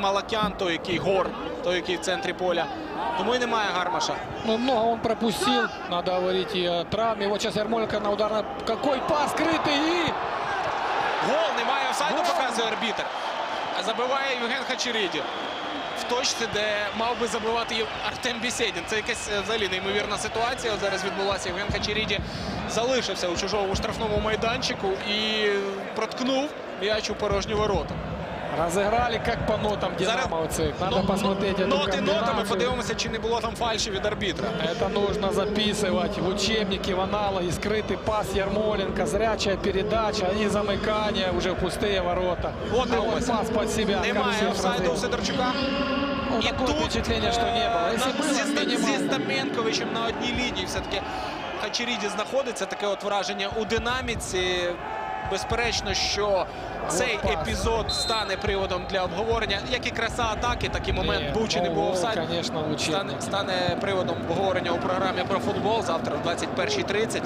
Малакян, той, який гор, той, який в центрі поля. Тому і немає гармаша. Ну, много он пропустил. Надо говорить и о травме. Вот сейчас Ярмоленко на удар. Какой пас скрытый и... Гол немає офсайду, показує арбітр. Забиває Євген Хачеріді. В точці, де мав би забивати Артем Бісєдін. Це якась е, взагалі неймовірна ситуація. От зараз відбулася. Євген Хачеріді залишився у чужому штрафному майданчику і проткнув м'яч у порожні ворота. Разыграли как по нотам Зараз динамовцы. Надо но- посмотреть эту ноти нотами. комбинацию. Подивимося, чи не було там фальші від арбітра. Это нужно записывать в учебнике, в аналоге. Скрытый пас Ярмоленко, зрячая передача и замыкание уже в пустые ворота. Вот а его вот пас. пас под себя. Немає Консюс офсайду у разыграл. Сидорчука. Ну, І такое тут впечатление, что не было. Если е, было, зі, Ста- минимально. зі Стаменковичем на одній лінії все-таки Хачеріді знаходиться. Таке от враження у динаміці. Безперечно, що цей епізод стане приводом для обговорення. Як і краса атаки, так і момент був чи не був офсайд. в Стане, стане приводом обговорення у програмі про футбол завтра в 21.30.